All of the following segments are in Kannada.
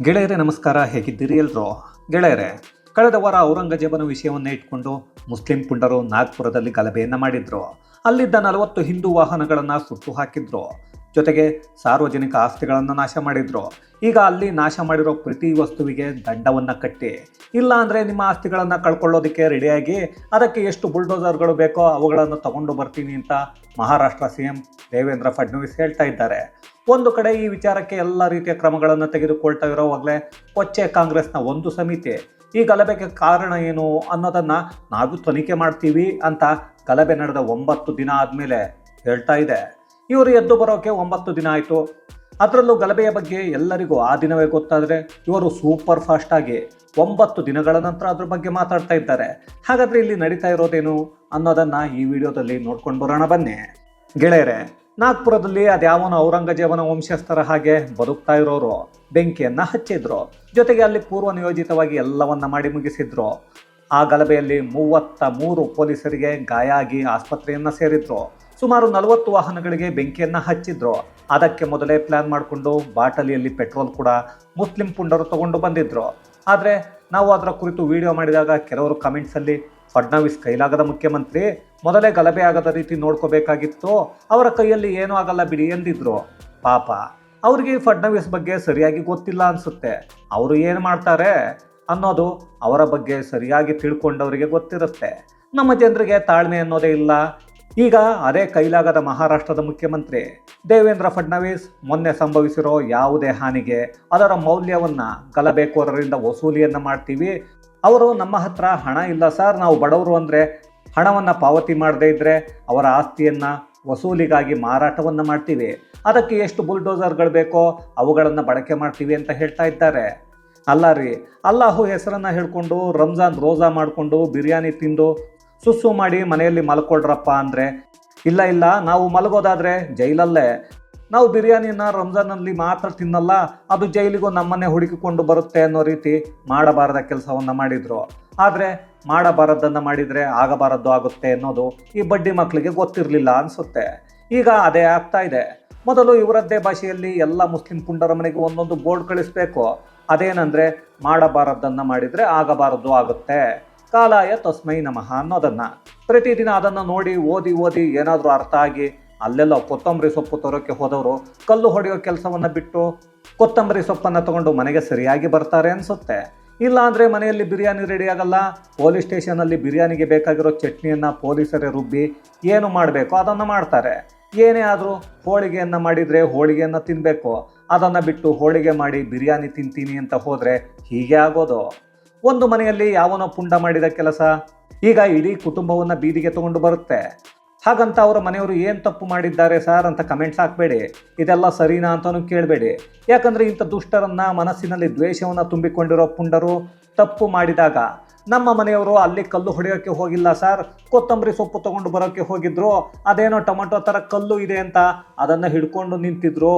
ಗೆಳೆಯರೇ, ನಮಸ್ಕಾರ. ಹೇಗಿದ್ದೀರಿ ಎಲ್ರು? ಗೆಳೆಯರೆ, ಕಳೆದ ವಾರ ಔರಂಗಜೇಬನ ವಿಷಯವನ್ನೇ ಇಟ್ಕೊಂಡು ಮುಸ್ಲಿಂ ಪುಂಡರು ನಾಗ್ಪುರದಲ್ಲಿ ಗಲಭೆಯನ್ನು ಮಾಡಿದ್ರು. ಅಲ್ಲಿದ್ದ ನಲವತ್ತು ಹಿಂದೂ ವಾಹನಗಳನ್ನು ಸುಟ್ಟು ಹಾಕಿದ್ರು. ಜೊತೆಗೆ ಸಾರ್ವಜನಿಕ ಆಸ್ತಿಗಳನ್ನು ನಾಶ ಮಾಡಿದ್ರು. ಈಗ ಅಲ್ಲಿ ನಾಶ ಮಾಡಿರೋ ಪ್ರತಿ ವಸ್ತುವಿಗೆ ದಂಡವನ್ನು ಕಟ್ಟಿ. ಇಲ್ಲ ಅಂದರೆ ನಿಮ್ಮ ಆಸ್ತಿಗಳನ್ನು ಕಳ್ಕೊಳ್ಳೋದಕ್ಕೆ ರೆಡಿಯಾಗಿ ಅದಕ್ಕೆ ಎಷ್ಟು ಬುಲ್ಡೋಸರ್ಗಳು ಬೇಕೋ ಅವುಗಳನ್ನು ತಗೊಂಡು ಬರ್ತೀನಿ ಅಂತ ಮಹಾರಾಷ್ಟ್ರ ಸಿ ಎಂ ದೇವೇಂದ್ರ ಫಡ್ನವೀಸ್ ಹೇಳ್ತಾ ಇದ್ದಾರೆ. ಒಂದು ಕಡೆ ಈ ವಿಚಾರಕ್ಕೆ ಎಲ್ಲ ರೀತಿಯ ಕ್ರಮಗಳನ್ನು ತೆಗೆದುಕೊಳ್ತಾ ಇರೋವಾಗಲೇ ಕೊಚ್ಚೆ ಕಾಂಗ್ರೆಸ್ನ ಒಂದು ಸಮಿತಿ. ಈ ಗಲಭೆಗೆ ಕಾರಣ ಏನು ಅನ್ನೋದನ್ನು ನಾವು ತನಿಖೆ ಮಾಡ್ತೀವಿ ಅಂತ ಗಲಭೆ ನಡೆದ ಒಂಬತ್ತು ದಿನ ಆದಮೇಲೆ ಹೇಳ್ತಾ ಇದೆ. ಇವರು ಎದ್ದು ಬರೋಕೆ ಒಂಬತ್ತು ದಿನ ಆಯಿತು. ಅದರಲ್ಲೂ ಗಲಭೆಯ ಬಗ್ಗೆ ಎಲ್ಲರಿಗೂ ಆ ದಿನವೇ ಗೊತ್ತಾದರೆ ಇವರು ಸೂಪರ್ ಫಾಸ್ಟಾಗಿ ಒಂಬತ್ತು ದಿನಗಳ ನಂತರ ಅದ್ರ ಬಗ್ಗೆ ಮಾತಾಡ್ತಾ ಇದ್ದಾರೆ. ಹಾಗಾದರೆ ಇಲ್ಲಿ ನಡೀತಾ ಇರೋದೇನು ಅನ್ನೋದನ್ನು ಈ ವಿಡಿಯೋದಲ್ಲಿ ನೋಡ್ಕೊಂಡು ಬರೋಣ ಬನ್ನಿ. ಗೆಳೆಯರೆ ನಾಗ್ಪುರದಲ್ಲಿ ಅದ್ಯಾವನ ಔರಂಗಜೇಬನ ವಂಶಸ್ಥರ ಹಾಗೆ ಬದುಕ್ತಾ ಇರೋರು, ಬೆಂಕಿಯನ್ನ ಹಚ್ಚಿದ್ರು. ಜೊತೆಗೆ ಅಲ್ಲಿ ಪೂರ್ವ ನಿಯೋಜಿತವಾಗಿ ಎಲ್ಲವನ್ನ ಮಾಡಿ ಮುಗಿಸಿದ್ರು. ಆ ಗಲಭೆಯಲ್ಲಿ ಮೂವತ್ತ ಮೂರು ಪೊಲೀಸರಿಗೆ ಗಾಯ ಆಗಿ ಆಸ್ಪತ್ರೆಯನ್ನ ಸೇರಿದ್ರು. ಸುಮಾರು ನಲವತ್ತು ವಾಹನಗಳಿಗೆ ಬೆಂಕಿಯನ್ನ ಹಚ್ಚಿದ್ರು. ಅದಕ್ಕೆ ಮೊದಲೇ ಪ್ಲಾನ್ ಮಾಡಿಕೊಂಡು ಬಾಟಲಿಯಲ್ಲಿ ಪೆಟ್ರೋಲ್ ಕೂಡ ಮುಸ್ಲಿಂ ಪುಂಡರು ತಗೊಂಡು ಬಂದಿದ್ರು. ಆದರೆ ನಾವು ಅದರ ಕುರಿತು ವಿಡಿಯೋ ಮಾಡಿದಾಗ ಕೆಲವರು ಕಮೆಂಟ್ಸಲ್ಲಿ, ಫಡ್ನವೀಸ್ ಕೈಲಾಗದ ಮುಖ್ಯಮಂತ್ರಿ ಮೊದಲೇ ಗಲಭೆ ಆಗದ ರೀತಿ ನೋಡ್ಕೋಬೇಕಾಗಿತ್ತು, ಅವರ ಕೈಯಲ್ಲಿ ಏನೂ ಆಗಲ್ಲ ಬಿಡಿ ಎಂದಿದ್ರು. ಪಾಪ, ಅವ್ರಿಗೆ ಫಡ್ನವೀಸ್ ಬಗ್ಗೆ ಸರಿಯಾಗಿ ಗೊತ್ತಿಲ್ಲ ಅನ್ಸುತ್ತೆ. ಅವರು ಏನು ಮಾಡ್ತಾರೆ ಅನ್ನೋದು ಅವರ ಬಗ್ಗೆ ಸರಿಯಾಗಿ ತಿಳ್ಕೊಂಡವರಿಗೆ ಗೊತ್ತಿರುತ್ತೆ. ನಮ್ಮ ಜನರಿಗೆ ತಾಳ್ಮೆ ಅನ್ನೋದೇ ಇಲ್ಲ. ಈಗ ಅದೇ ಕೈಲಾಗದ ಮಹಾರಾಷ್ಟ್ರದ ಮುಖ್ಯಮಂತ್ರಿ ದೇವೇಂದ್ರ ಫಡ್ನವೀಸ್ ಮೊನ್ನೆ ಸಂಭವಿಸಿರೋ ಯಾವುದೇ ಹಾನಿಗೆ ಅದರ ಮೌಲ್ಯವನ್ನು ಗಲಭೆಕೋರರಿಂದ ವಸೂಲಿಯನ್ನು ಮಾಡ್ತೀವಿ. ಅವರು ನಮ್ಮ ಹತ್ರ ಹಣ ಇಲ್ಲ ಸರ್, ನಾವು ಬಡವರು ಅಂದರೆ ಹಣವನ್ನು ಪಾವತಿ ಮಾಡದೇ ಇದ್ದರೆ ಅವರ ಆಸ್ತಿಯನ್ನು ವಸೂಲಿಗಾಗಿ ಮಾರಾಟವನ್ನು ಮಾಡ್ತೀವಿ. ಅದಕ್ಕೆ ಎಷ್ಟು ಬುಲ್ಡೋಸರ್ಗಳು ಬೇಕೋ ಅವುಗಳನ್ನು ಬಳಕೆ ಮಾಡ್ತೀವಿ ಅಂತ ಹೇಳ್ತಾ ಇದ್ದಾರೆ. ಅಲ್ಲ ರೀ, ಅಲ್ಲಾಹು ಹೆಸರನ್ನು ಹೇಳ್ಕೊಂಡು ರಂಜಾನ್ ರೋಜಾ ಮಾಡಿಕೊಂಡು ಬಿರಿಯಾನಿ ತಿಂದು ಸುಸ್ಸು ಮಾಡಿ ಮನೆಯಲ್ಲಿ ಮಲ್ಕೊಳ್ರಪ್ಪ ಅಂದರೆ, ಇಲ್ಲ ಇಲ್ಲ, ನಾವು ಮಲಗೋದಾದರೆ ಜೈಲಲ್ಲೇ. ನಾವು ಬಿರಿಯಾನಿನ ರಂಜಾನಲ್ಲಿ ಮಾತ್ರ ತಿನ್ನಲ್ಲ, ಅದು ಜೈಲಿಗೂ ನಮ್ಮನ್ನೇ ಹುಡುಕಿಕೊಂಡು ಬರುತ್ತೆ ಅನ್ನೋ ರೀತಿ ಮಾಡಬಾರದ ಕೆಲಸವನ್ನು ಮಾಡಿದ್ರು. ಆದರೆ ಮಾಡಬಾರದ್ದನ್ನು ಮಾಡಿದರೆ ಆಗಬಾರದ್ದು ಆಗುತ್ತೆ ಅನ್ನೋದು ಈ ಬಡ್ಡಿ ಮಕ್ಕಳಿಗೆ ಗೊತ್ತಿರಲಿಲ್ಲ ಅನಿಸುತ್ತೆ. ಈಗ ಅದೇ ಆಗ್ತಾ ಇದೆ. ಮೊದಲು ಇವರದ್ದೇ ಭಾಷೆಯಲ್ಲಿ ಎಲ್ಲ ಮುಸ್ಲಿಂ ಪುಂಡರ ಮನೆಗೆ ಒಂದೊಂದು ಬೋರ್ಡ್ ಕಳಿಸ್ಬೇಕು. ಅದೇನಂದರೆ ಮಾಡಬಾರದ್ದನ್ನು ಮಾಡಿದರೆ ಆಗಬಾರದು ಆಗುತ್ತೆ. ಕಾಲಾಯ ತಸ್ಮೈ ನಮಃ ಅನ್ನೋದನ್ನು. ಪ್ರತಿದಿನ ಅದನ್ನು ನೋಡಿ, ಓದಿ ಓದಿ ಏನಾದರೂ ಅರ್ಥ ಆಗಿ ಅಲ್ಲೆಲ್ಲ ಕೊತ್ತಂಬರಿ ಸೊಪ್ಪು ತರೋಕ್ಕೆ ಹೋದವರು ಕಲ್ಲು ಹೊಡೆಯೋ ಕೆಲಸವನ್ನು ಬಿಟ್ಟು ಕೊತ್ತಂಬರಿ ಸೊಪ್ಪನ್ನು ತಗೊಂಡು ಮನೆಗೆ ಸರಿಯಾಗಿ ಬರ್ತಾರೆ ಅನಿಸುತ್ತೆ. ಇಲ್ಲ ಅಂದರೆ ಮನೆಯಲ್ಲಿ ಬಿರಿಯಾನಿ ರೆಡಿ ಆಗಲ್ಲ. ಪೊಲೀಸ್ ಸ್ಟೇಷನಲ್ಲಿ ಬಿರಿಯಾನಿಗೆ ಬೇಕಾಗಿರೋ ಚಟ್ನಿಯನ್ನು ಪೊಲೀಸರೇ ರುಬ್ಬಿ ಏನು ಮಾಡಬೇಕು? ಅದನ್ನು ಮಾಡ್ತಾರೆ. ಏನೇ ಆದರೂ ಹೋಳಿಗೆಯನ್ನು ಮಾಡಿದರೆ ಹೋಳಿಗೆಯನ್ನು ತಿನ್ನಬೇಕು ಅದನ್ನು ಬಿಟ್ಟು ಹೋಳಿಗೆ ಮಾಡಿ ಬಿರಿಯಾನಿ ತಿಂತೀನಿ ಅಂತ ಹೋದರೆ ಹೀಗೆ ಆಗೋದು. ಒಂದು ಮನೆಯಲ್ಲಿ ಯಾವನೋ ಪುಂಡ ಮಾಡಿದ ಕೆಲಸ. ಈಗ ಇಡೀ ಕುಟುಂಬವನ್ನು ಬೀದಿಗೆ ತಗೊಂಡು ಬರುತ್ತೆ. ಹಾಗಂತ ಅವರ ಮನೆಯವರು ಏನು ತಪ್ಪು ಮಾಡಿದ್ದಾರೆ ಸರ್ ಅಂತ ಕಮೆಂಟ್ಸ್ ಹಾಕಬೇಡಿ. ಇದೆಲ್ಲ ಸರಿನಾ ಅಂತಲೂ ಕೇಳಬೇಡಿ. ಯಾಕಂದರೆ ಇಂಥ ದುಷ್ಟರನ್ನು ಮನಸ್ಸಿನಲ್ಲಿ ದ್ವೇಷವನ್ನು ತುಂಬಿಕೊಂಡಿರೋ ಪುಂಡರು ತಪ್ಪು ಮಾಡಿದಾಗ ನಮ್ಮ ಮನೆಯವರು ಅಲ್ಲಿ ಕಲ್ಲು ಹೊಡೆಯೋಕ್ಕೆ ಹೋಗಿಲ್ಲ ಸರ್. ಕೊತ್ತಂಬರಿ ಸೊಪ್ಪು ತಗೊಂಡು ಬರೋಕ್ಕೆ ಹೋಗಿದ್ರು. ಅದೇನೋ ಟೊಮೆಟೊ ಥರ ಕಲ್ಲು ಇದೆ ಅಂತ ಅದನ್ನು ಹಿಡ್ಕೊಂಡು ನಿಂತಿದ್ರು.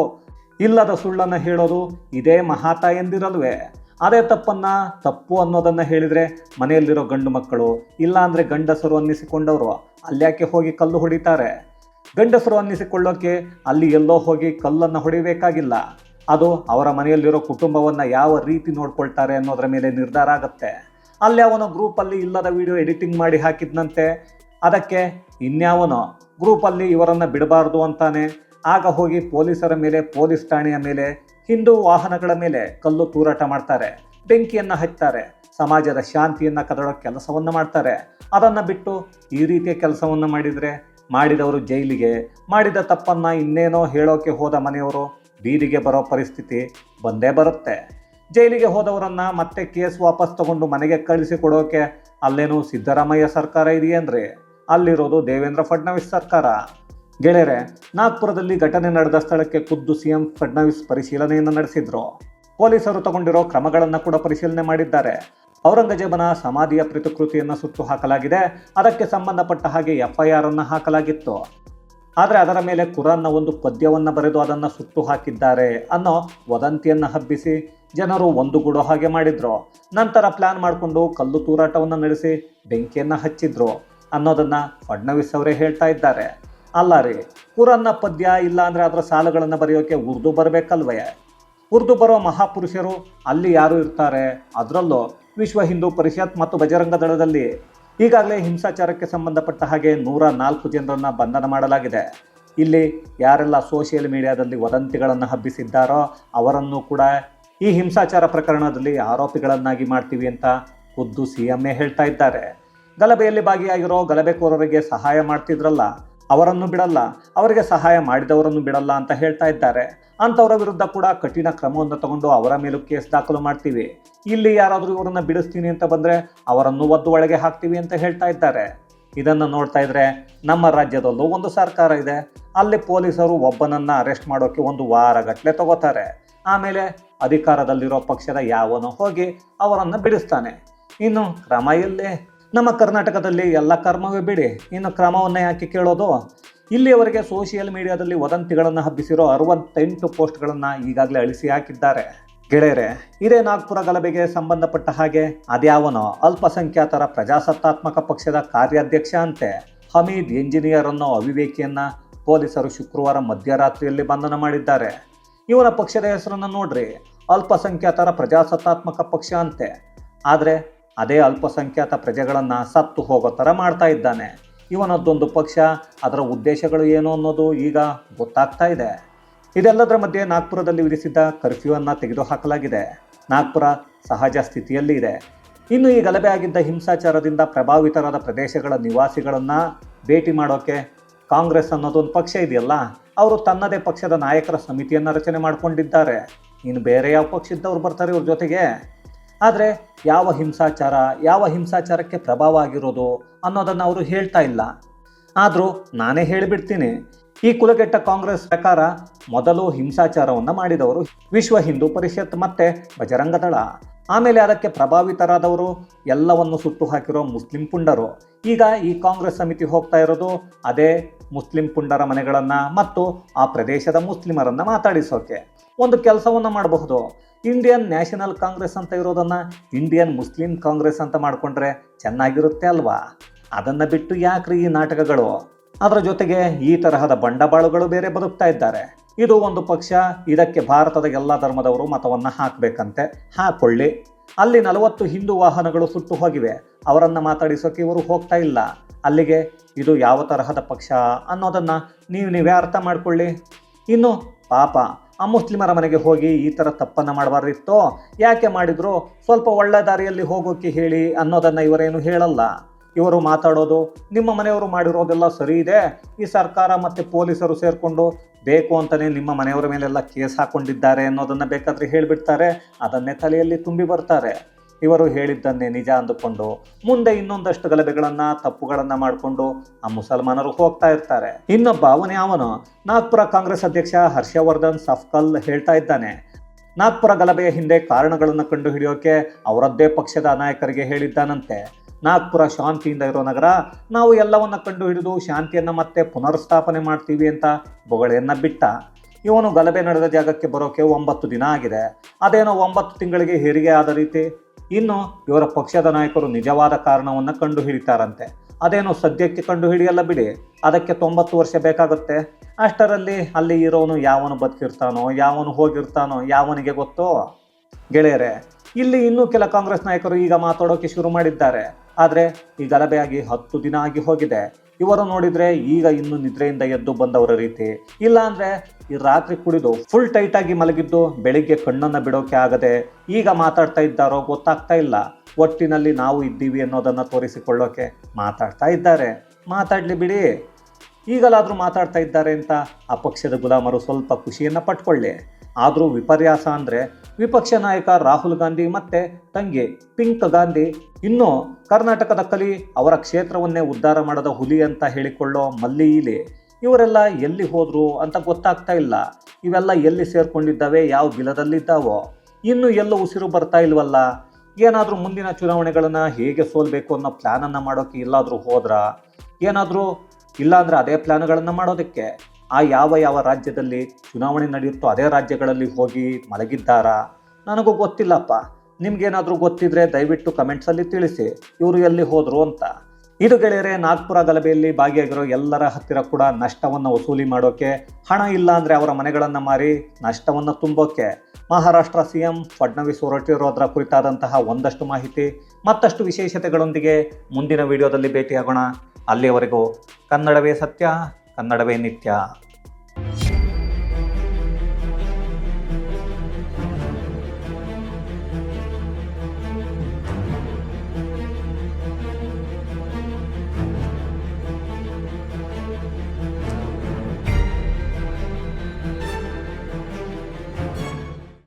ಇಲ್ಲದ ಸುಳ್ಳನ್ನು ಹೇಳೋದು ಇದೇ ಮಹಾತ ಎಂದಿರಲ್ವೇ ಅದೇ ತಪ್ಪನ್ನ ತಪ್ಪು ಅನ್ನೋದನ್ನ ಹೇಳಿದ್ರೆ ಮನೆಯಲ್ಲಿರೋ ಗಂಡು ಮಕ್ಕಳು ಇಲ್ಲ ಅಂದ್ರೆ ಗಂಡಸರು ಅನ್ನಿಸಿಕೊಂಡವರು ಅಲ್ಯಾಕೆ ಹೋಗಿ ಕಲ್ಲು ಹೊಡಿತಾರೆ? ಗಂಡಸರು ಅನ್ನಿಸಿಕೊಳ್ಳೋಕೆ ಅಲ್ಲಿ ಎಲ್ಲೋ ಹೋಗಿ ಕಲ್ಲನ್ನು ಹೊಡಿಬೇಕಾಗಿಲ್ಲ. ಅದು ಅವರ ಮನೆಯಲ್ಲಿರೋ ಕುಟುಂಬವನ್ನು ಯಾವ ರೀತಿ ನೋಡ್ಕೊಳ್ತಾರೆ ಅನ್ನೋದರ ಮೇಲೆ ನಿರ್ಧಾರ ಆಗುತ್ತೆ. ಅಲ್ಲಿ ಅವನು ಗ್ರೂಪಲ್ಲಿ ಇಲ್ಲದ ವಿಡಿಯೋ ಎಡಿಟಿಂಗ್ ಮಾಡಿ ಹಾಕಿದ್ನಂತೆ. ಅದಕ್ಕೆ ಇನ್ಯಾವನೋ ಗ್ರೂಪಲ್ಲಿ ಇವರನ್ನು ಬಿಡಬಾರ್ದು ಅಂತಾನೆ. ಆಗ ಹೋಗಿ ಪೊಲೀಸರ ಮೇಲೆ, ಪೊಲೀಸ್ ಠಾಣೆಯ ಮೇಲೆ ಹಿಂದೂ ವಾಹನಗಳ ಮೇಲೆ ಕಲ್ಲು ತೂರಾಟ ಮಾಡ್ತಾರೆ, ಬೆಂಕಿಯನ್ನು ಹಚ್ತಾರೆ ಸಮಾಜದ ಶಾಂತಿಯನ್ನು ಕದಡೋ ಕೆಲಸವನ್ನು ಮಾಡ್ತಾರೆ. ಅದನ್ನು ಬಿಟ್ಟು ಈ ರೀತಿಯ ಕೆಲಸವನ್ನು ಮಾಡಿದರೆ ಮಾಡಿದವರು ಜೈಲಿಗೆ, ಮಾಡಿದ ತಪ್ಪನ್ನು ಇನ್ನೇನೋ ಹೇಳೋಕೆ ಹೋದ ಮನೆಯವರು ಬೀದಿಗೆ ಬರೋ ಪರಿಸ್ಥಿತಿ ಬಂದೇ ಬರುತ್ತೆ. ಜೈಲಿಗೆ ಹೋದವರನ್ನು ಮತ್ತೆ ಕೇಸ್ ವಾಪಸ್ ತಗೊಂಡು ಮನೆಗೆ ಕಳಿಸಿ ಕೊಡೋಕೆ ಅಲ್ಲೇನು ಸಿದ್ದರಾಮಯ್ಯ ಸರ್ಕಾರ ಇದೆಯೇನ್ರಿ? ಅಲ್ಲಿರೋದು ದೇವೇಂದ್ರ ಫಡ್ನವೀಸ್ ಸರ್ಕಾರ. ಗೆಳೆಯರೆ, ನಾಗ್ಪುರದಲ್ಲಿ ಘಟನೆ ನಡೆದ ಸ್ಥಳಕ್ಕೆ ಖುದ್ದು ಸಿಎಂ ಫಡ್ನವೀಸ್ ಪರಿಶೀಲನೆಯನ್ನು ನಡೆಸಿದ್ರು. ಪೊಲೀಸರು ತಗೊಂಡಿರೋ ಕ್ರಮಗಳನ್ನು ಕೂಡ ಪರಿಶೀಲನೆ ಮಾಡಿದ್ದಾರೆ. ಔರಂಗಜೇಬನ ಸಮಾಧಿಯ ಪ್ರತಿಕೃತಿಯನ್ನು ಸುಟ್ಟು ಹಾಕಲಾಗಿದೆ ಅದಕ್ಕೆ ಸಂಬಂಧಪಟ್ಟ ಹಾಗೆ ಎಫ್ಐಆರ್ ಅನ್ನು ಹಾಕಲಾಗಿತ್ತು. ಆದರೆ ಅದರ ಮೇಲೆ ಕುರಾನ್ನ ಒಂದು ಪದ್ಯವನ್ನು ಬರೆದು ಅದನ್ನು ಸುಟ್ಟು ಹಾಕಿದ್ದಾರೆ ಅನ್ನೋ ವದಂತಿಯನ್ನು ಹಬ್ಬಿಸಿ ಜನರು ಒಂದುಗೂಡೋ ಹಾಗೆ ಮಾಡಿದ್ರು. ನಂತರ ಪ್ಲಾನ್ ಮಾಡಿಕೊಂಡು ಕಲ್ಲು ತೂರಾಟವನ್ನು ನಡೆಸಿ ಬೆಂಕಿಯನ್ನು ಹಚ್ಚಿದ್ರು ಅನ್ನೋದನ್ನು ಫಡ್ನವೀಸ್ ಅವರೇ ಹೇಳ್ತಾ ಇದ್ದಾರೆ. ಅಲ್ಲ ರೀ. ಕುರನ್ನ ಪದ್ಯ ಇಲ್ಲ ಅಂದರೆ ಅದರ ಸಾಲುಗಳನ್ನು ಬರೆಯೋಕ್ಕೆ ಉರ್ದು ಬರಬೇಕಲ್ವೇ? ಉರ್ದು ಬರೋ ಮಹಾಪುರುಷರು ಅಲ್ಲಿ ಯಾರು ಇರ್ತಾರೆ? ಅದರಲ್ಲೂ ವಿಶ್ವ ಹಿಂದೂ ಪರಿಷತ್ ಮತ್ತು ಬಜರಂಗ ದಳದಲ್ಲಿ. ಈಗಾಗಲೇ ಹಿಂಸಾಚಾರಕ್ಕೆ ಸಂಬಂಧಪಟ್ಟ ಹಾಗೆ ನೂರ ನಾಲ್ಕು ಜನರನ್ನು ಬಂಧನ ಮಾಡಲಾಗಿದೆ. ಇಲ್ಲಿ ಯಾರೆಲ್ಲ ಸೋಷಿಯಲ್ ಮೀಡಿಯಾದಲ್ಲಿ ವದಂತಿಗಳನ್ನು ಹಬ್ಬಿಸಿದ್ದಾರೋ ಅವರನ್ನು ಕೂಡ ಈ ಹಿಂಸಾಚಾರ ಪ್ರಕರಣದಲ್ಲಿ ಆರೋಪಿಗಳನ್ನಾಗಿ ಮಾಡ್ತೀವಿ ಅಂತ ಖುದ್ದು ಸಿ ಎಂ ಎ ಹೇಳ್ತಾ ಇದ್ದಾರೆ. ಗಲಭೆಯಲ್ಲಿ ಭಾಗಿಯಾಗಿರೋ ಗಲಭೆಕೋರರಿಗೆ ಸಹಾಯ ಮಾಡ್ತಿದ್ರಲ್ಲ ಅವರನ್ನು ಬಿಡಲ್ಲ, ಅವರಿಗೆ ಸಹಾಯ ಮಾಡಿದವರನ್ನು ಬಿಡಲ್ಲ ಅಂತ ಹೇಳ್ತಾ ಇದ್ದಾರೆ. ಅಂಥವರ ವಿರುದ್ಧ ಕೂಡ ಕಠಿಣ ಕ್ರಮವನ್ನು ತಗೊಂಡು ಅವರ ಮೇಲೂ ಕೇಸ್ ದಾಖಲು ಮಾಡ್ತೀವಿ. ಇಲ್ಲಿ ಯಾರಾದರೂ ಇವರನ್ನು ಬಿಡಿಸ್ತೀನಿ ಅಂತ ಬಂದರೆ ಅವರನ್ನು ಒದ್ದು ಒಳಗೆ ಹಾಕ್ತೀವಿ ಅಂತ ಹೇಳ್ತಾ ಇದ್ದಾರೆ. ಇದನ್ನು ನೋಡ್ತಾ ಇದ್ರೆ ನಮ್ಮ ರಾಜ್ಯದಲ್ಲೂ ಒಂದು ಸರ್ಕಾರ ಇದೆ. ಅಲ್ಲಿ ಪೊಲೀಸರು ಒಬ್ಬನನ್ನು ಅರೆಸ್ಟ್ ಮಾಡೋಕೆ ಒಂದು ವಾರಗಟ್ಟಲೆ ತಗೋತಾರೆ. ಆಮೇಲೆ ಅಧಿಕಾರದಲ್ಲಿರೋ ಪಕ್ಷದ ಯಾವನೋ ಹೋಗಿ ಅವರನ್ನು ಬಿಡಿಸ್ತಾನೆ. ಇನ್ನು ಕ್ರಮ ಎಲ್ಲೇ ನಮ್ಮ ಕರ್ನಾಟಕದಲ್ಲಿ ಎಲ್ಲ ಕರ್ಮವೇ ಬಿಡಿ. ಇನ್ನು ಕ್ರಮವನ್ನೇ ಯಾಕೆ ಕೇಳೋದು? ಇಲ್ಲಿಯವರೆಗೆ ಸೋಷಿಯಲ್ ಮೀಡಿಯಾದಲ್ಲಿ ವದಂತಿಗಳನ್ನು ಹಬ್ಬಿಸಿರೋ ಅರವತ್ತೆಂಟು ಪೋಸ್ಟ್ಗಳನ್ನು ಈಗಾಗಲೇ ಅಳಿಸಿ ಹಾಕಿದ್ದಾರೆ. ಗೆಳೆಯರೆ ಇದೇ ನಾಗ್ಪುರ ಗಲಭೆಗೆ ಸಂಬಂಧಪಟ್ಟ ಹಾಗೆ ಅದ್ಯಾವನೋ ಅಲ್ಪಸಂಖ್ಯಾತರ ಪ್ರಜಾಸತ್ತಾತ್ಮಕ ಪಕ್ಷದ ಕಾರ್ಯಾಧ್ಯಕ್ಷ ಅಂತೆ. ಹಮೀದ್ ಎಂಜಿನಿಯರ್ ಅನ್ನೋ ಅವಿವೇಕಿಯನ್ನ ಪೊಲೀಸರು ಶುಕ್ರವಾರ ಮಧ್ಯರಾತ್ರಿಯಲ್ಲಿ ಬಂಧನ ಮಾಡಿದ್ದಾರೆ. ಇವರ ಪಕ್ಷದ ಹೆಸರನ್ನು ನೋಡ್ರಿ. ಅಲ್ಪಸಂಖ್ಯಾತರ ಪ್ರಜಾಸತ್ತಾತ್ಮಕ ಪಕ್ಷ ಅಂತೆ. ಆದರೆ ಅದೇ ಅಲ್ಪಸಂಖ್ಯಾತ ಪ್ರಜೆಗಳನ್ನು ಸತ್ತು ಹೋಗೋ ಥರ ಮಾಡ್ತಾ ಇದ್ದಾನೆ. ಇವನದ್ದೊಂದು ಪಕ್ಷ, ಅದರ ಉದ್ದೇಶಗಳು ಏನು ಅನ್ನೋದು ಈಗ ಗೊತ್ತಾಗ್ತಾ ಇದೆ. ಇದೆಲ್ಲದರ ಮಧ್ಯೆ ನಾಗ್ಪುರದಲ್ಲಿ ವಿಧಿಸಿದ್ದ ಕರ್ಫ್ಯೂವನ್ನು ತೆಗೆದುಹಾಕಲಾಗಿದೆ. ನಾಗ್ಪುರ ಸಹಜ ಸ್ಥಿತಿಯಲ್ಲಿ ಇದೆ. ಇನ್ನು ಈ ಗಲಭೆ ಆಗಿದ್ದ ಹಿಂಸಾಚಾರದಿಂದ ಪ್ರಭಾವಿತರಾದ ಪ್ರದೇಶಗಳ ನಿವಾಸಿಗಳನ್ನು ಭೇಟಿ ಮಾಡೋಕ್ಕೆ ಕಾಂಗ್ರೆಸ್ ಅನ್ನೋದೊಂದು ಪಕ್ಷ ಇದೆಯಲ್ಲ, ಅವರು ತನ್ನದೇ ಪಕ್ಷದ ನಾಯಕರ ಸಮಿತಿಯನ್ನು ರಚನೆ ಮಾಡಿಕೊಂಡಿದ್ದಾರೆ. ಇನ್ನು ಬೇರೆ ಯಾವ ಪಕ್ಷದವ್ರು ಬರ್ತಾರೆ ಇವ್ರ ಜೊತೆಗೆ? ಆದರೆ ಯಾವ ಹಿಂಸಾಚಾರ, ಯಾವ ಹಿಂಸಾಚಾರಕ್ಕೆ ಪ್ರಭಾವ ಆಗಿರೋದು ಅನ್ನೋದನ್ನು ಅವರು ಹೇಳ್ತಾ ಇಲ್ಲ. ಆದರೂ ನಾನೇ ಹೇಳಿಬಿಡ್ತೀನಿ. ಈ ಕುಲಗೆಟ್ಟ ಕಾಂಗ್ರೆಸ್ ಪ್ರಕಾರ ಮೊದಲು ಹಿಂಸಾಚಾರವನ್ನು ಮಾಡಿದವರು ವಿಶ್ವ ಹಿಂದೂ ಪರಿಷತ್ ಮತ್ತೆ ಬಜರಂಗದಳ ಆಮೇಲೆ ಅದಕ್ಕೆ ಪ್ರಭಾವಿತರಾದವರು ಎಲ್ಲವನ್ನು ಸುಟ್ಟು ಹಾಕಿರೋ ಮುಸ್ಲಿಂ ಪುಂಡರು. ಈಗ ಈ ಕಾಂಗ್ರೆಸ್ ಸಮಿತಿ ಹೋಗ್ತಾ ಇರೋದು ಅದೇ ಮುಸ್ಲಿಂ ಪುಂಡರ ಮನೆಗಳನ್ನು ಮತ್ತು ಆ ಪ್ರದೇಶದ ಮುಸ್ಲಿಮರನ್ನು ಮಾತಾಡಿಸೋಕೆ. ಒಂದು ಕೆಲಸವನ್ನು ಮಾಡಬಹುದು. ಇಂಡಿಯನ್ ನ್ಯಾಷನಲ್ ಕಾಂಗ್ರೆಸ್ ಅಂತ ಇರೋದನ್ನ ಇಂಡಿಯನ್ ಮುಸ್ಲಿಂ ಕಾಂಗ್ರೆಸ್ ಅಂತ ಮಾಡಿಕೊಂಡ್ರೆ ಚೆನ್ನಾಗಿರುತ್ತೆ ಅಲ್ವಾ? ಅದನ್ನು ಬಿಟ್ಟು ಯಾಕ್ರಿ ಈ ನಾಟಕಗಳು? ಅದರ ಜೊತೆಗೆ ಈ ತರಹದ ಬಂಡವಾಳಗಳು ಬೇರೆ ಬದುಕ್ತಾ ಇದ್ದಾರೆ. ಇದು ಒಂದು ಪಕ್ಷ, ಇದಕ್ಕೆ ಭಾರತದ ಎಲ್ಲ ಧರ್ಮದವರು ಮತವನ್ನು ಹಾಕಬೇಕಂತೆ. ಹಾಕೊಳ್ಳಿ. ಅಲ್ಲಿ ನಲವತ್ತು ಹಿಂದೂ ವಾಹನಗಳು ಸುಟ್ಟು ಹೋಗಿವೆ. ಅವರನ್ನು ಮಾತಾಡಿಸೋಕೆ ಇವರು ಹೋಗ್ತಾ ಇಲ್ಲ. ಅಲ್ಲಿಗೆ ಇದು ಯಾವ ತರಹದ ಪಕ್ಷ ಅನ್ನೋದನ್ನು ನೀವು ನೀವೇ ಅರ್ಥ ಮಾಡಿಕೊಳ್ಳಿ. ಇನ್ನು ಪಾಪ, ಆ ಮುಸ್ಲಿಮರ ಮನೆಗೆ ಹೋಗಿ ಈ ಥರ ತಪ್ಪನ್ನು ಮಾಡಬಾರ್ದಿತ್ತೋ? ಯಾಕೆ ಮಾಡಿದ್ರು? ಸ್ವಲ್ಪ ಒಳ್ಳೆ ದಾರಿಯಲ್ಲಿ ಹೋಗೋಕೆ ಹೇಳಿ ಅನ್ನೋದನ್ನು ಇವರೇನು ಹೇಳಲ್ಲ. ಇವರು ಮಾತಾಡೋದು, ನಿಮ್ಮ ಮನೆಯವರು ಮಾಡಿರೋದೆಲ್ಲ ಸರಿ ಇದೆ. ಈ ಸರ್ಕಾರ ಮತ್ತು ಪೊಲೀಸರು ಸೇರಿಕೊಂಡು ಬೇಕು ಅಂತಲೇ ನಿಮ್ಮ ಮನೆಯವರ ಮೇಲೆಲ್ಲ ಕೇಸ್ ಹಾಕೊಂಡಿದ್ದಾರೆ ಅನ್ನೋದನ್ನು ಬೇಕಾದರೆ ಹೇಳಿಬಿಡ್ತಾರೆ. ಅದನ್ನೇ ತಲೆಯಲ್ಲಿ ತುಂಬಿ ಬರ್ತಾರೆ. ಇವರು ಹೇಳಿದ್ದನ್ನೇ ನಿಜ ಅಂದುಕೊಂಡು ಮುಂದೆ ಇನ್ನೊಂದಷ್ಟು ಗಲಭೆಗಳನ್ನು, ತಪ್ಪುಗಳನ್ನು ಮಾಡಿಕೊಂಡು ಆ ಮುಸಲ್ಮಾನರು ಹೋಗ್ತಾ ಇರ್ತಾರೆ. ಇನ್ನೊಬ್ಬ ಅವನು ಅವನು ನಾಗ್ಪುರ ಕಾಂಗ್ರೆಸ್ ಅಧ್ಯಕ್ಷ ಹರ್ಷವರ್ಧನ್ ಸಫ್ಕಲ್ ಹೇಳ್ತಾ ಇದ್ದಾನೆ, ನಾಗ್ಪುರ ಗಲಭೆಯ ಹಿಂದೆ ಕಾರಣಗಳನ್ನು ಕಂಡುಹಿಡಿಯೋಕೆ ಅವರದ್ದೇ ಪಕ್ಷದ ನಾಯಕರಿಗೆ ಹೇಳಿದ್ದಾನಂತೆ. ನಾಗ್ಪುರ ಶಾಂತಿಯಿಂದ ಇರೋ ನಗರ, ನಾವು ಎಲ್ಲವನ್ನ ಕಂಡು ಹಿಡಿದು ಶಾಂತಿಯನ್ನು ಮತ್ತೆ ಪುನರ್ಸ್ಥಾಪನೆ ಮಾಡ್ತೀವಿ ಅಂತ ಬೊಗಳೆಯನ್ನ ಬಿಟ್ಟ. ಇವನು ಗಲಭೆ ನಡೆದ ಜಾಗಕ್ಕೆ ಬರೋಕೆ ಒಂಬತ್ತು ದಿನ ಆಗಿದೆ. ಅದೇನೋ ಒಂಬತ್ತು ತಿಂಗಳಿಗೆ ಹೆರಿಗೆ ಆದ ರೀತಿ ಇನ್ನು ಇವರ ಪಕ್ಷದ ನಾಯಕರು ನಿಜವಾದ ಕಾರಣವನ್ನು ಕಂಡು ಹಿಡಿತಾರಂತೆ ಅದೇನೋ ಸದ್ಯಕ್ಕೆ ಕಂಡು ಹಿಡಿಯಲ್ಲ ಬಿಡಿ. ಅದಕ್ಕೆ ತೊಂಬತ್ತು ವರ್ಷ ಬೇಕಾಗುತ್ತೆ. ಅಷ್ಟರಲ್ಲಿ ಅಲ್ಲಿ ಇರೋನು ಯಾವನು ಬದುಕಿರ್ತಾನೋ, ಯಾವನು ಹೋಗಿರ್ತಾನೋ, ಯಾವನಿಗೆ ಗೊತ್ತೋ? ಗೆಳೆಯರೆ, ಇಲ್ಲಿ ಇನ್ನೂ ಕೆಲ ಕಾಂಗ್ರೆಸ್ ನಾಯಕರು ಈಗ ಮಾತಾಡೋಕೆ ಶುರು ಮಾಡಿದ್ದಾರೆ. ಆದರೆ ಈ ಗಲಭೆಯಾಗಿ ಹತ್ತು ದಿನ ಆಗಿ ಹೋಗಿದೆ. ಇವರು ನೋಡಿದ್ರೆ ಈಗ ಇನ್ನು ನಿದ್ರೆಯಿಂದ ಎದ್ದು ಬಂದವರ ರೀತಿ. ಇಲ್ಲ ಅಂದ್ರೆ ಈ ರಾತ್ರಿ ಕುಡಿದು ಫುಲ್ ಟೈಟ್ ಆಗಿ ಮಲಗಿದ್ದು ಬೆಳಿಗ್ಗೆ ಕಣ್ಣನ್ನ ಬಿಡೋಕೆ ಆಗದೆ ಈಗ ಮಾತಾಡ್ತಾ ಇದ್ದಾರೋ ಗೊತ್ತಾಗ್ತಾ ಇಲ್ಲ. ಒಟ್ಟಿನಲ್ಲಿ ನಾವು ಇದ್ದೀವಿ ಅನ್ನೋದನ್ನ ತೋರಿಸಿಕೊಳ್ಳೋಕೆ ಮಾತಾಡ್ತಾ ಇದ್ದಾರೆ. ಮಾತಾಡ್ಲಿ ಬಿಡಿ. ಈಗಲಾದರೂ ಮಾತಾಡ್ತಾ ಇದ್ದಾರೆ ಅಂತ ಆ ಪಕ್ಷದ ಗುಲಾಮರು ಸ್ವಲ್ಪ ಖುಷಿಯನ್ನು ಪಟ್ಕೊಳ್ಳಿ. ಆದರೂ ವಿಪರ್ಯಾಸ ಅಂದರೆ ವಿಪಕ್ಷ ನಾಯಕ ರಾಹುಲ್ ಗಾಂಧಿ ಮತ್ತೆ ತಂಗಿ ಪಿಂಕ್ ಗಾಂಧಿ ಇನ್ನು ಕರ್ನಾಟಕದ ಕಲಿ ಅವರ ಕ್ಷೇತ್ರವನ್ನೇ ಉದ್ಧಾರ ಮಾಡದ ಹುಲಿ ಅಂತ ಹೇಳಿಕೊಳ್ಳೋ ಮಲ್ಲಿ ಇವರೆಲ್ಲ ಎಲ್ಲಿ ಹೋದ್ರು ಅಂತ ಗೊತ್ತಾಗ್ತಾ ಇಲ್ಲ. ಇವೆಲ್ಲ ಎಲ್ಲಿ ಸೇರ್ಕೊಂಡಿದ್ದಾವೆ, ಯಾವ ಬಿಲದಲ್ಲಿದ್ದಾವೋ. ಇನ್ನು ಎಲ್ಲೂ ಉಸಿರು ಬರ್ತಾ ಇಲ್ವಲ್ಲ? ಏನಾದರೂ ಮುಂದಿನ ಚುನಾವಣೆಗಳನ್ನು ಹೇಗೆ ಸೋಲ್ಬೇಕು ಅನ್ನೋ ಪ್ಲ್ಯಾನನ್ನು ಮಾಡೋಕ್ಕೆ ಎಲ್ಲಾದರೂ ಹೋದ್ರ? ಏನಾದರೂ ಇಲ್ಲಾಂದ್ರೆ ಅದೇ ಪ್ಲ್ಯಾನ್ಗಳನ್ನು ಮಾಡೋದಕ್ಕೆ? ಆ ಯಾವ ಯಾವ ರಾಜ್ಯದಲ್ಲಿ ಚುನಾವಣೆ ನಡೆಯುತ್ತೋ ಅದೇ ರಾಜ್ಯಗಳಲ್ಲಿ ಹೋಗಿ ಮಲಗಿದ್ದಾರಾ? ನನಗೂ ಗೊತ್ತಿಲ್ಲಪ್ಪ. ನಿಮ್ಗೇನಾದರೂ ಗೊತ್ತಿದ್ರೆ ದಯವಿಟ್ಟು ಕಮೆಂಟ್ಸಲ್ಲಿ ತಿಳಿಸಿ. ಇವರು ಎಲ್ಲಿ ಹೋದರು ಅಂತ. ಇದು ಗೆಳೆಯರೆ, ನಾಗ್ಪುರ ಗಲಭೆಯಲ್ಲಿ ಭಾಗಿಯಾಗಿರೋ ಎಲ್ಲರ ಹತ್ತಿರ ಕೂಡ ನಷ್ಟವನ್ನು ವಸೂಲಿ ಮಾಡೋಕೆ ಹಣ ಇಲ್ಲ ಅಂದರೆ ಅವರ ಮನೆಗಳನ್ನು ಮಾರಿ ನಷ್ಟವನ್ನು ತುಂಬೋಕೆ. ಮಹಾರಾಷ್ಟ್ರ ಸಿ ಎಂ ಫಡ್ನವೀಸ್ ಹೊರಟಿರೋದರ ಕುರಿತಾದಂತಹ ಒಂದಷ್ಟು ಮಾಹಿತಿ, ಮತ್ತಷ್ಟು ವಿಶೇಷತೆಗಳೊಂದಿಗೆ ಮುಂದಿನ ವಿಡಿಯೋದಲ್ಲಿ ಭೇಟಿಯಾಗೋಣ. ಅಲ್ಲಿಯವರೆಗೂ ಕನ್ನಡವೇ ಸತ್ಯ ಕನ್ನಡವೇ ನಿತ್ಯ.